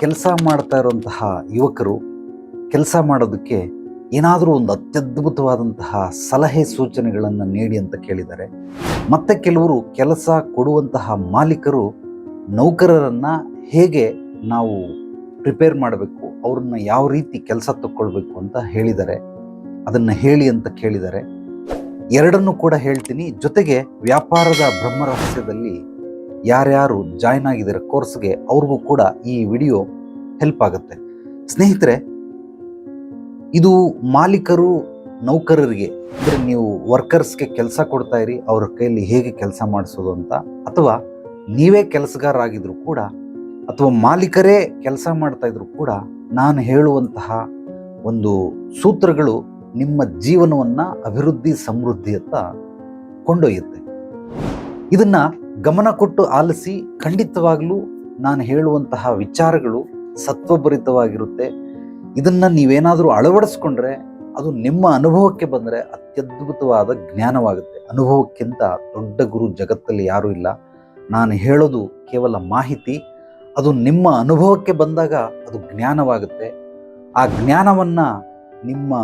ಕೆಲಸ ಮಾಡ್ತಾ ಇರುವಂತಹ ಯುವಕರು ಕೆಲಸ ಮಾಡೋದಕ್ಕೆ ಏನಾದರೂ ಒಂದು ಅತ್ಯದ್ಭುತವಾದಂತಹ ಸಲಹೆ ಸೂಚನೆಗಳನ್ನು ನೀಡಿ ಅಂತ ಕೇಳಿದ್ದಾರೆ. ಮತ್ತೆ ಕೆಲವರು ಕೆಲಸ ಕೊಡುವಂತಹ ಮಾಲೀಕರು ನೌಕರರನ್ನು ಹೇಗೆ ನಾವು ಪ್ರಿಪೇರ್ ಮಾಡಬೇಕು, ಅವ್ರನ್ನ ಯಾವ ರೀತಿ ಕೆಲಸ ತಕ್ಕೊಳ್ಬೇಕು ಅಂತ ಹೇಳಿದ್ದಾರೆ. ಅದನ್ನು ಹೇಳಿ ಅಂತ ಕೇಳಿದ್ದಾರೆ. ಎರಡನ್ನೂ ಕೂಡ ಹೇಳ್ತೀನಿ. ಜೊತೆಗೆ ವ್ಯಾಪಾರದ ಬ್ರಹ್ಮರಹಸ್ಯದಲ್ಲಿ ಯಾರ್ಯಾರು ಜಾಯ್ನ್ ಆಗಿದ್ದಾರೆ ಕೋರ್ಸ್ಗೆ ಅವ್ರಿಗೂ ಕೂಡ ಈ ವಿಡಿಯೋ ಹೆಲ್ಪ್ ಆಗುತ್ತೆ. ಸ್ನೇಹಿತರೆ, ಇದು ಮಾಲೀಕರು, ನೌಕರರಿಗೆ, ಅಂದರೆ ನೀವು ವರ್ಕರ್ಸ್ಗೆ ಕೆಲಸ ಕೊಡ್ತಾ ಇರಿ, ಅವ್ರ ಕೈಯಲ್ಲಿ ಹೇಗೆ ಕೆಲಸ ಮಾಡಿಸೋದು ಅಂತ, ಅಥವಾ ನೀವೇ ಕೆಲಸಗಾರರಾಗಿದ್ದರೂ ಕೂಡ, ಅಥವಾ ಮಾಲೀಕರೇ ಕೆಲಸ ಮಾಡ್ತಾ ಇದ್ರು ಕೂಡ, ನಾನು ಹೇಳುವಂತಹ ಒಂದು ಸೂತ್ರಗಳು ನಿಮ್ಮ ಜೀವನವನ್ನು ಅಭಿವೃದ್ಧಿ ಸಮೃದ್ಧಿಯತ್ತ ಕೊಂಡೊಯ್ಯುತ್ತೆ. ಇದನ್ನ ಗಮನ ಕೊಟ್ಟು ಆಲಿಸಿ ಖಂಡಿತವಾಗಲೂ ನಾನು ಹೇಳುವಂತಹ ವಿಚಾರಗಳು ಸತ್ವಭರಿತವಾಗಿರುತ್ತೆ. ಇದನ್ನು ನೀವೇನಾದರೂ ಅಳವಡಿಸ್ಕೊಂಡ್ರೆ ಅದು ನಿಮ್ಮ ಅನುಭವಕ್ಕೆ ಬಂದರೆ ಅತ್ಯದ್ಭುತವಾದ ಜ್ಞಾನವಾಗುತ್ತೆ. ಅನುಭವಕ್ಕಿಂತ ದೊಡ್ಡ ಗುರು ಜಗತ್ತಲ್ಲಿ ಯಾರೂ ಇಲ್ಲ. ನಾನು ಹೇಳೋದು ಕೇವಲ ಮಾಹಿತಿ. ಅದು ನಿಮ್ಮ ಅನುಭವಕ್ಕೆ ಬಂದಾಗ ಅದು ಜ್ಞಾನವಾಗುತ್ತೆ. ಆ ಜ್ಞಾನವನ್ನು ನಿಮ್ಮ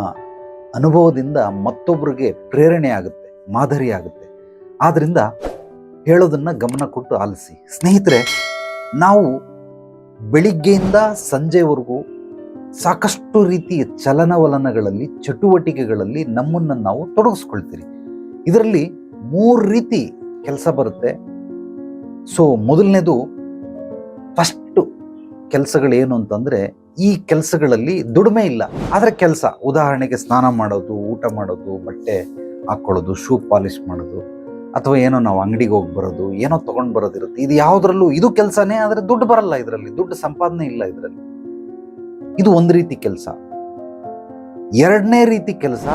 ಅನುಭವದಿಂದ ಮತ್ತೊಬ್ಬರಿಗೆ ಪ್ರೇರಣೆ ಆಗುತ್ತೆ ಮಾದರಿ ಆಗುತ್ತೆ ಆದ್ದರಿಂದ ಹೇಳೋದನ್ನ ಗಮನ ಕೊಟ್ಟು ಆಲಿಸಿ. ಸ್ನೇಹಿತರೆ, ನಾವು ಬೆಳಿಗ್ಗೆಯಿಂದ ಸಂಜೆವರೆಗೂ ಸಾಕಷ್ಟು ರೀತಿಯ ಚಲನವಲನಗಳಲ್ಲಿ, ಚಟುವಟಿಕೆಗಳಲ್ಲಿ ನಮ್ಮನ್ನು ನಾವು ತೊಡಗಿಸ್ಕೊಳ್ತೀರಿ. ಇದರಲ್ಲಿ ಮೂರು ರೀತಿ ಕೆಲಸ ಬರುತ್ತೆ. ಸೊ, ಮೊದಲನೇದು ಫಸ್ಟು ಕೆಲಸಗಳೇನು ಅಂತಂದರೆ, ಈ ಕೆಲಸಗಳಲ್ಲಿ ದುಡಿಮೆ ಇಲ್ಲ. ಆದರೆ ಕೆಲಸ. ಉದಾಹರಣೆಗೆ ಸ್ನಾನ ಮಾಡೋದು, ಊಟ ಮಾಡೋದು, ಬಟ್ಟೆ ಹಾಕ್ಕೊಳ್ಳೋದು ಶೂ ಪಾಲಿಶ್ ಮಾಡೋದು. ಅಥವಾ ಏನೋ ನಾವು ಅಂಗಡಿಗೆ ಹೋಗಿ ಬರೋದು, ಏನೋ ತಗೊಂಡು ಬರೋದಿರುತ್ತೆ ಇದು ಯಾವುದ್ರಲ್ಲೂ ಇದು ಕೆಲಸನೇ ಆದರೆ ದುಡ್ಡು ಬರಲ್ಲ ಇದರಲ್ಲಿ. ದುಡ್ಡು ಸಂಪಾದನೆ ಇಲ್ಲ ಇದರಲ್ಲಿ. ಇದು ಒಂದು ರೀತಿ ಕೆಲಸ. ಎರಡನೇ ರೀತಿ ಕೆಲಸ,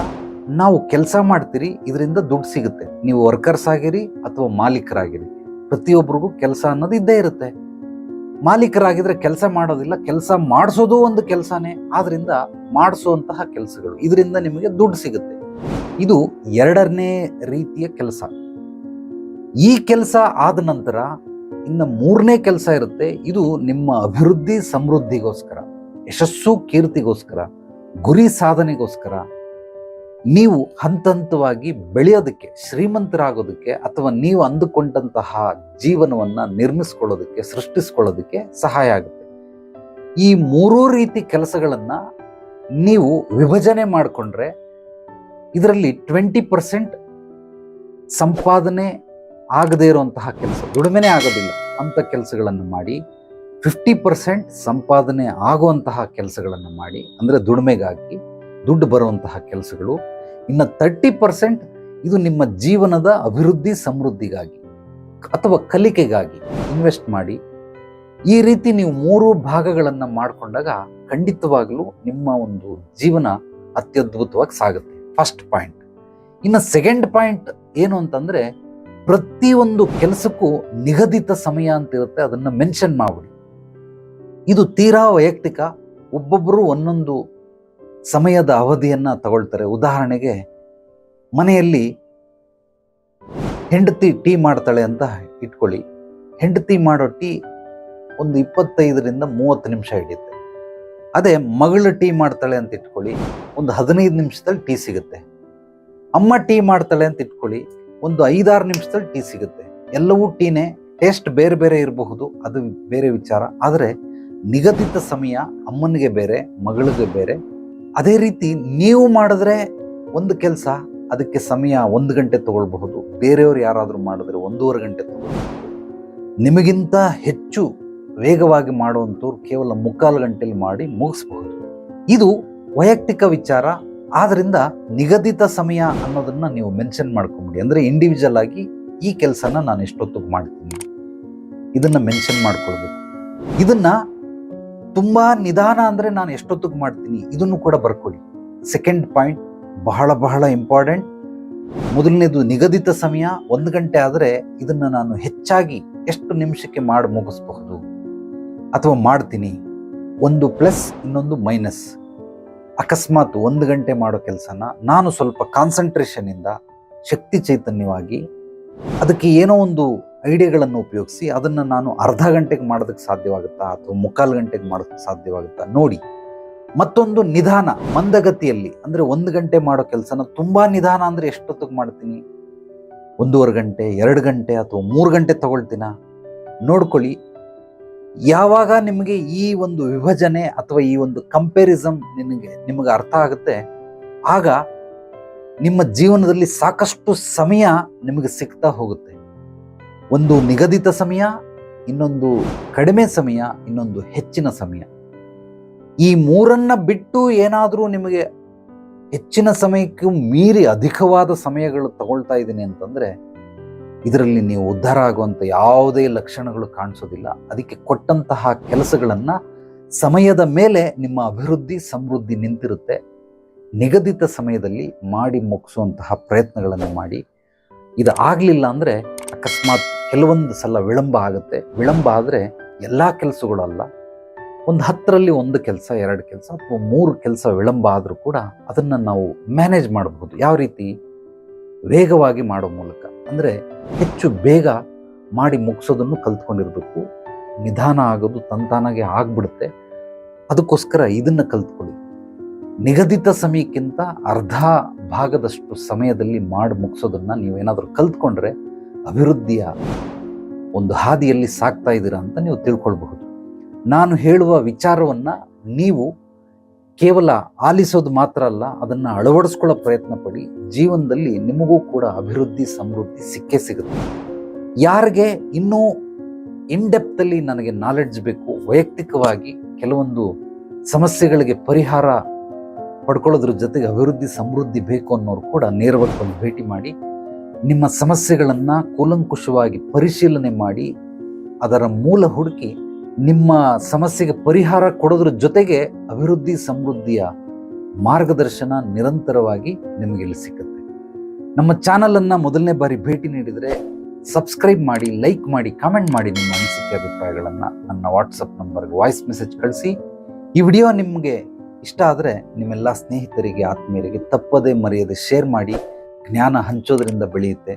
ನಾವು ಕೆಲಸ ಮಾಡ್ತೀರಿ, ಇದರಿಂದ ದುಡ್ಡು ಸಿಗುತ್ತೆ. ನೀವು ವರ್ಕರ್ಸ್ ಆಗಿರಿ ಅಥವಾ ಮಾಲೀಕರಾಗಿರಿ. ಪ್ರತಿಯೊಬ್ಬರಿಗೂ ಕೆಲಸ ಅನ್ನೋದು ಇದ್ದೇ ಇರುತ್ತೆ. ಮಾಲೀಕರಾಗಿದ್ರೆ ಕೆಲಸ ಮಾಡೋದಿಲ್ಲ, ಕೆಲಸ ಮಾಡಿಸೋದು ಒಂದು ಕೆಲಸನೇ. ಆದ್ರಿಂದ ಮಾಡಿಸುವಂತಹ ಕೆಲಸಗಳು. ಇದರಿಂದ ನಿಮಗೆ ದುಡ್ಡು ಸಿಗುತ್ತೆ. ಇದು ಎರಡನೇ ರೀತಿಯ ಕೆಲಸ. ಈ ಕೆಲಸ ಆದ ನಂತರ ಇನ್ನು ಮೂರನೇ ಕೆಲಸ ಇರುತ್ತೆ. ಇದು ನಿಮ್ಮ ಅಭಿವೃದ್ಧಿ ಸಮೃದ್ಧಿಗೋಸ್ಕರ, ಯಶಸ್ಸು ಕೀರ್ತಿಗೋಸ್ಕರ, ಗುರಿ ಸಾಧನೆಗೋಸ್ಕರ. ನೀವು ಹಂತ ಹಂತವಾಗಿ ಬೆಳೆಯೋದಕ್ಕೆ, ಶ್ರೀಮಂತರಾಗೋದಕ್ಕೆ ಅಥವಾ ನೀವು ಅಂದುಕೊಂಡಂತಹ ಜೀವನವನ್ನು ನಿರ್ಮಿಸ್ಕೊಳ್ಳೋದಕ್ಕೆ, ಸೃಷ್ಟಿಸ್ಕೊಳ್ಳೋದಕ್ಕೆ ಸಹಾಯ ಆಗುತ್ತೆ. ಈ ಮೂರೂ ರೀತಿ ಕೆಲಸಗಳನ್ನು ನೀವು ವಿಭಜನೆ ಮಾಡಿಕೊಂಡ್ರೆ, ಇದರಲ್ಲಿ ಟ್ವೆಂಟಿ ಪರ್ಸೆಂಟ್ ಸಂಪಾದನೆ ಆಗದೇ ಇರುವಂತಹ ಕೆಲಸ ದುಡಿಮೆನೇ ಆಗೋದಿಲ್ಲ. ಅಂಥ ಕೆಲಸಗಳನ್ನು ಮಾಡಿ ಫಿಫ್ಟಿ ಪರ್ಸೆಂಟ್ ಸಂಪಾದನೆ ಆಗುವಂತಹ ಕೆಲಸಗಳನ್ನು ಮಾಡಿ, ಅಂದರೆ ದುಡಿಮೆಗಾಗಿ ದುಡ್ಡು ಬರುವಂತಹ ಕೆಲಸಗಳು, ಇನ್ನು ತರ್ಟಿ ಪರ್ಸೆಂಟ್ ಇದು ನಿಮ್ಮ ಜೀವನದ ಅಭಿವೃದ್ಧಿ ಸಮೃದ್ಧಿಗಾಗಿ ಅಥವಾ ಕಲಿಕೆಗಾಗಿ ಇನ್ವೆಸ್ಟ್ ಮಾಡಿ, ಈ ರೀತಿ ನೀವು ಮೂರು ಭಾಗಗಳನ್ನು ಮಾಡಿಕೊಂಡಾಗ ಖಂಡಿತವಾಗಲೂ ನಿಮ್ಮ ಒಂದು ಜೀವನ ಅತ್ಯದ್ಭುತವಾಗಿ ಸಾಗುತ್ತೆ. ಫಸ್ಟ್ ಪಾಯಿಂಟ್ ಇನ್ನು ಸೆಕೆಂಡ್ ಪಾಯಿಂಟ್ ಏನು ಅಂತಂದರೆ ಪ್ರತಿಯೊಂದು ಕೆಲಸಕ್ಕೂ ನಿಗದಿತ ಸಮಯ ಅಂತ ಇರುತ್ತೆ ಅದನ್ನು ಮೆನ್ಷನ್ ಮಾಡ್ಬಿಡಿ. ಇದು ತೀರಾ ವೈಯಕ್ತಿಕ ಒಬ್ಬೊಬ್ಬರು ಒಂದೊಂದು ಸಮಯದ ಅವಧಿಯನ್ನು ತಗೊಳ್ತಾರೆ. ಉದಾಹರಣೆಗೆ, ಮನೆಯಲ್ಲಿ ಹೆಂಡತಿ ಟೀ ಮಾಡ್ತಾಳೆ ಅಂತ ಇಟ್ಕೊಳ್ಳಿ. ಹೆಂಡತಿ ಮಾಡೋ ಟೀ ಒಂದು ಇಪ್ಪತ್ತೈದರಿಂದ ಮೂವತ್ತು ನಿಮಿಷ ಹಿಡಿಯುತ್ತೆ. ಅದೇ ಮಗಳು ಟೀ ಮಾಡ್ತಾಳೆ ಅಂತ ಇಟ್ಕೊಳ್ಳಿ, ಒಂದು ಹದಿನೈದು ನಿಮಿಷದಲ್ಲಿ ಟೀ ಸಿಗುತ್ತೆ. ಅಮ್ಮ ಟೀ ಮಾಡ್ತಾಳೆ ಅಂತ ಇಟ್ಕೊಳ್ಳಿ ಒಂದು ಐದಾರು ನಿಮಿಷದಲ್ಲಿ ಟೀ ಸಿಗುತ್ತೆ. ಎಲ್ಲವೂ ಟೀನೇ, ಟೇಸ್ಟ್ ಬೇರೆ ಬೇರೆ ಇರಬಹುದು, ಅದು ಬೇರೆ ವಿಚಾರ. ಆದರೆ ನಿಗದಿತ ಸಮಯ ಅಮ್ಮನಿಗೆ ಬೇರೆ, ಮಗಳಿಗೆ ಬೇರೆ. ಅದೇ ರೀತಿ ನೀವು ಮಾಡಿದ್ರೆ ಒಂದು ಕೆಲಸ, ಅದಕ್ಕೆ ಸಮಯ ಒಂದು ಗಂಟೆ ತಗೊಳ್ಬಹುದು. ಬೇರೆಯವರು ಯಾರಾದರೂ ಮಾಡಿದ್ರೆ ಒಂದೂವರೆ ಗಂಟೆ ತಗೊಳ್ಬಹುದು. ನಿಮಗಿಂತ ಹೆಚ್ಚು ವೇಗವಾಗಿ ಮಾಡುವಂಥವ್ರು ಕೇವಲ ಮುಕ್ಕಾಲು ಗಂಟೆಯಲ್ಲಿ ಮಾಡಿ ಮುಗಿಸ್ಬಹುದು. ಇದು ವೈಯಕ್ತಿಕ ವಿಚಾರ ಆದ್ರಿಂದ ನಿಗದಿತ ಸಮಯ ಅನ್ನೋದನ್ನ ನೀವು ಮೆನ್ಷನ್ ಮಾಡ್ಕೊಂಬಿಡಿ. ಅಂದರೆ ಇಂಡಿವಿಜುವಲ್ ಆಗಿ ಈ ಕೆಲಸನ ನಾನು ಎಷ್ಟೊತ್ತಿಗೆ ಮಾಡ್ತೀನಿ? ಇದನ್ನ ಮೆನ್ಷನ್ ಮಾಡ್ಕೊಳ್ಬೇಕು. ಇದನ್ನ ತುಂಬ ನಿಧಾನ ಅಂದರೆ ನಾನು ಎಷ್ಟೊತ್ತಿಗೆ ಮಾಡ್ತೀನಿ? ಇದನ್ನು ಕೂಡ ಬರ್ಕೊಳ್ಳಿ ಸೆಕೆಂಡ್ ಪಾಯಿಂಟ್ ಬಹಳ ಬಹಳ ಇಂಪಾರ್ಟೆಂಟ್ ಮೊದಲನೇದು ನಿಗದಿತ ಸಮಯ, ಒಂದು ಗಂಟೆ ಆದರೆ ಇದನ್ನು ನಾನು ಹೆಚ್ಚಾಗಿ ಎಷ್ಟು ನಿಮಿಷಕ್ಕೆ ಮಾಡಿ ಮುಗಿಸ್ಬಹುದು? ಅಥವಾ ಮಾಡ್ತೀನಿ? ಒಂದು ಪ್ಲಸ್ ಇನ್ನೊಂದು ಮೈನಸ್ ಅಕಸ್ಮಾತ್ ಒಂದು ಗಂಟೆ ಮಾಡೋ ಕೆಲಸನ ನಾನು ಸ್ವಲ್ಪ ಕಾನ್ಸಂಟ್ರೇಷನಿಂದ ಶಕ್ತಿ ಚೈತನ್ಯವಾಗಿ ಅದಕ್ಕೆ ಏನೋ ಒಂದು ಐಡಿಯಾಗಳನ್ನು ಉಪಯೋಗಿಸಿ ಅದನ್ನು ನಾನು ಅರ್ಧ ಗಂಟೆಗೆ ಮಾಡೋದಕ್ಕೆ ಸಾಧ್ಯವಾಗುತ್ತಾ ಅಥವಾ ಮುಕ್ಕಾಲು ಗಂಟೆಗೆ ಮಾಡೋದಕ್ಕೆ ಸಾಧ್ಯವಾಗುತ್ತಾ ನೋಡಿ. ಮತ್ತೊಂದು ನಿಧಾನ, ಮಂದಗತಿಯಲ್ಲಿ, ಅಂದರೆ ಒಂದು ಗಂಟೆ ಮಾಡೋ ಕೆಲಸನ ತುಂಬ ನಿಧಾನ ಅಂದರೆ ಎಷ್ಟೊತ್ತಿಗೆ ಮಾಡ್ತೀನಿ? ಒಂದೂವರೆ ಗಂಟೆ, ಎರಡು ಗಂಟೆ ಅಥವಾ ಮೂರು ಗಂಟೆ ತಗೊಳ್ತೀನ? ನೋಡ್ಕೊಳ್ಳಿ ಯಾವಾಗ ನಿಮಗೆ ಈ ಒಂದು ವಿಭಜನೆ ಅಥವಾ ಈ ಒಂದು ಕಂಪೇರಿಸಮ್ ನಿಮಗೆ ನಿಮಗೆ ಅರ್ಥ ಆಗುತ್ತೆ, ಆಗ ನಿಮ್ಮ ಜೀವನದಲ್ಲಿ ಸಾಕಷ್ಟು ಸಮಯ ನಿಮಗೆ ಸಿಗ್ತಾ ಹೋಗುತ್ತೆ. ಒಂದು ನಿಗದಿತ ಸಮಯ, ಇನ್ನೊಂದು ಕಡಿಮೆ ಸಮಯ, ಇನ್ನೊಂದು ಹೆಚ್ಚಿನ ಸಮಯ. ಈ ಮೂರನ್ನ ಬಿಟ್ಟು ಏನಾದರೂ ನಿಮಗೆ ಹೆಚ್ಚಿನ ಸಮಯಕ್ಕೂ ಮೀರಿ ಅಧಿಕವಾದ ಸಮಯಗಳು ತಗೊಳ್ತಾ ಇದ್ದೀನಿ ಅಂತಂದ್ರೆ ಇದರಲ್ಲಿ ನೀವು ಉದ್ಧಾರ ಆಗುವಂಥ ಯಾವುದೇ ಲಕ್ಷಣಗಳು ಕಾಣಿಸೋದಿಲ್ಲ. ಅದಕ್ಕೆ ಕೊಟ್ಟಂತಹ ಕೆಲಸಗಳನ್ನು ಸಮಯದ ಮೇಲೆ ನಿಮ್ಮ ಅಭಿವೃದ್ಧಿ ಸಮೃದ್ಧಿ ನಿಂತಿರುತ್ತೆ. ನಿಗದಿತ ಸಮಯದಲ್ಲಿ ಮಾಡಿ ಮುಗಿಸುವಂತಹ ಪ್ರಯತ್ನಗಳನ್ನು ಮಾಡಿ. ಇದು ಆಗಲಿಲ್ಲ ಅಂದರೆ ಅಕಸ್ಮಾತ್ ಕೆಲವೊಂದು ಸಲ ವಿಳಂಬ ಆಗುತ್ತೆ. ವಿಳಂಬ ಆದರೆ ಎಲ್ಲ ಕೆಲಸಗಳಲ್ಲ ಒಂದು ಹತ್ತರಲ್ಲಿ ಒಂದು ಕೆಲಸ, ಎರಡು ಕೆಲಸ ಅಥವಾ ಮೂರು ಕೆಲಸ ವಿಳಂಬ ಆದರೂ ಕೂಡ ಅದನ್ನು ನಾವು ಮ್ಯಾನೇಜ್ ಮಾಡಬಹುದು. ಯಾವ ರೀತಿ? ವೇಗವಾಗಿ ಮಾಡೋ ಮೂಲಕ. ಅಂದರೆ ಹೆಚ್ಚು ಬೇಗ ಮಾಡಿ ಮುಗಿಸೋದನ್ನು ಕಲ್ತ್ಕೊಂಡಿರಬೇಕು. ನಿಧಾನ ಆಗೋದು ತಂತಾನಾಗೆ ಆಗ್ಬಿಡುತ್ತೆ. ಅದಕ್ಕೋಸ್ಕರ ಇದನ್ನು ಕಲ್ತ್ಕೊಳ್ಳಿ. ನಿಗದಿತ ಸಮಯಕ್ಕಿಂತ ಅರ್ಧ ಭಾಗದಷ್ಟು ಸಮಯದಲ್ಲಿ ಮಾಡಿ ಮುಗಿಸೋದನ್ನು ನೀವೇನಾದರೂ ಕಲ್ತ್ಕೊಂಡ್ರೆ ಅಭಿವೃದ್ಧಿಯ ಒಂದು ಹಾದಿಯಲ್ಲಿ ಸಾಕ್ತಾ ಇದ್ದೀರಾ ಅಂತ ನೀವು ತಿಳ್ಕೊಳ್ಬಹುದು. ನಾನು ಹೇಳುವ ವಿಚಾರವನ್ನು ನೀವು ಕೇವಲ ಆಲಿಸೋದು ಮಾತ್ರ ಅಲ್ಲ, ಅದನ್ನು ಅಳವಡಿಸ್ಕೊಳ್ಳೋ ಪ್ರಯತ್ನ ಪಡಿ. ಜೀವನದಲ್ಲಿ ನಿಮಗೂ ಕೂಡ ಅಭಿವೃದ್ಧಿ, ಸಮೃದ್ಧಿ ಸಿಕ್ಕೇ ಸಿಗುತ್ತೆ. ಯಾರಿಗೆ ಇನ್ನೂ ಇನ್ಡೆಪ್ತಲ್ಲಿ ನನಗೆ ನಾಲೆಡ್ಜ್ ಬೇಕು, ವೈಯಕ್ತಿಕವಾಗಿ ಕೆಲವೊಂದು ಸಮಸ್ಯೆಗಳಿಗೆ ಪರಿಹಾರ ಪಡ್ಕೊಳ್ಳೋದ್ರ ಜೊತೆಗೆ ಅಭಿವೃದ್ಧಿ, ಸಮೃದ್ಧಿ ಬೇಕು ಅನ್ನೋರು ಕೂಡ ನೇರವಾಗಿ ಬಂದು ಭೇಟಿ ಮಾಡಿ, ನಿಮ್ಮ ಸಮಸ್ಯೆಗಳನ್ನು ಕೂಲಂಕುಷವಾಗಿ ಪರಿಶೀಲನೆ ಮಾಡಿ, ಅದರ ಮೂಲ ಹುಡುಕಿ ನಿಮ್ಮ ಸಮಸ್ಯೆಗೆ ಪರಿಹಾರ ಕೊಡೋದ್ರ ಜೊತೆಗೆ ಅಭಿವೃದ್ಧಿ ಸಮೃದ್ಧಿಯ ಮಾರ್ಗದರ್ಶನ ನಿರಂತರವಾಗಿ ನಿಮಗೆ ಇಲ್ಲಿ ಸಿಗುತ್ತೆ ನಮ್ಮ ಚಾನಲನ್ನು ಮೊದಲನೇ ಬಾರಿ ಭೇಟಿ ನೀಡಿದರೆ ಸಬ್ಸ್ಕ್ರೈಬ್ ಮಾಡಿ, ಲೈಕ್ ಮಾಡಿ, ಕಾಮೆಂಟ್ ಮಾಡಿ ನಿಮ್ಮ ಅನಿಸಿಕೆ, ಅಭಿಪ್ರಾಯಗಳನ್ನು ನನ್ನ ವಾಟ್ಸಪ್ ನಂಬರ್ಗೆ ವಾಯ್ಸ್ ಮೆಸೇಜ್ ಕಳಿಸಿ. ಈ ವಿಡಿಯೋ ನಿಮಗೆ ಇಷ್ಟ ಆದರೆ ನಿಮ್ಮೆಲ್ಲ ಸ್ನೇಹಿತರಿಗೆ, ಆತ್ಮೀಯರಿಗೆ ತಪ್ಪದೇ ಮರೆಯದೆ ಶೇರ್ ಮಾಡಿ, ಜ್ಞಾನ ಹಂಚೋದರಿಂದ ಬೆಳೆಯುತ್ತೆ.